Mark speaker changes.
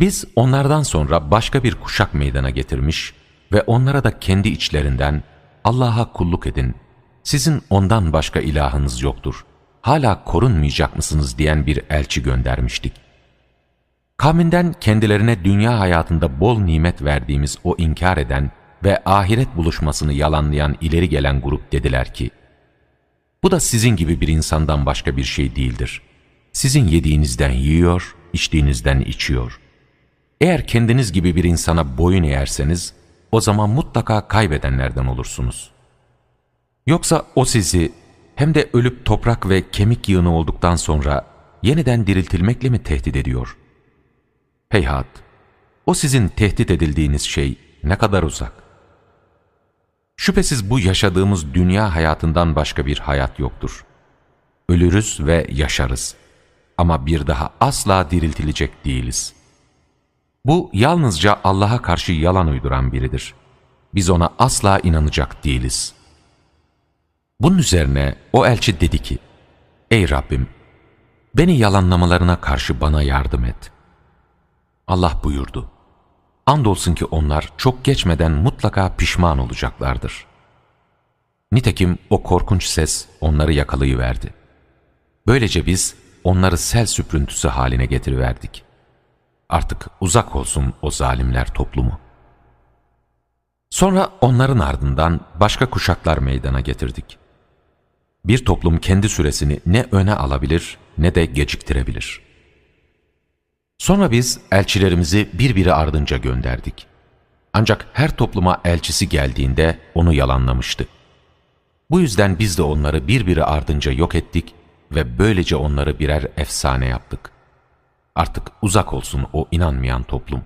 Speaker 1: Biz onlardan sonra başka bir kuşak meydana getirmiş ve onlara da kendi içlerinden Allah'a kulluk edin, sizin ondan başka ilahınız yoktur, hala korunmayacak mısınız diyen bir elçi göndermiştik. Kavminden kendilerine dünya hayatında bol nimet verdiğimiz o inkar eden ve ahiret buluşmasını yalanlayan ileri gelen grup dediler ki, bu da sizin gibi bir insandan başka bir şey değildir. Sizin yediğinizden yiyor, içtiğinizden içiyor. Eğer kendiniz gibi bir insana boyun eğerseniz, o zaman mutlaka kaybedenlerden olursunuz. Yoksa o sizi hem de ölüp toprak ve kemik yığını olduktan sonra yeniden diriltilmekle mi tehdit ediyor? Heyhat! O sizin tehdit edildiğiniz şey ne kadar uzak. Şüphesiz bu yaşadığımız dünya hayatından başka bir hayat yoktur. Ölürüz ve yaşarız. Ama bir daha asla diriltilecek değiliz. Bu yalnızca Allah'a karşı yalan uyduran biridir. Biz ona asla inanacak değiliz. Bunun üzerine o elçi dedi ki, Ey Rabbim! Beni yalanlamalarına karşı bana yardım et. Allah buyurdu. Andolsun ki onlar çok geçmeden mutlaka pişman olacaklardır. Nitekim o korkunç ses onları yakalayıverdi. Böylece biz onları sel süprüntüsü haline getiriverdik. Artık uzak olsun o zalimler toplumu. Sonra onların ardından başka kuşaklar meydana getirdik. Bir toplum kendi süresini ne öne alabilir ne de geciktirebilir.'' Sonra biz elçilerimizi birbiri ardınca gönderdik. Ancak her topluma elçisi geldiğinde onu yalanlamıştı. Bu yüzden biz de onları birbiri ardınca yok ettik ve böylece onları birer efsane yaptık. Artık uzak olsun o inanmayan toplum.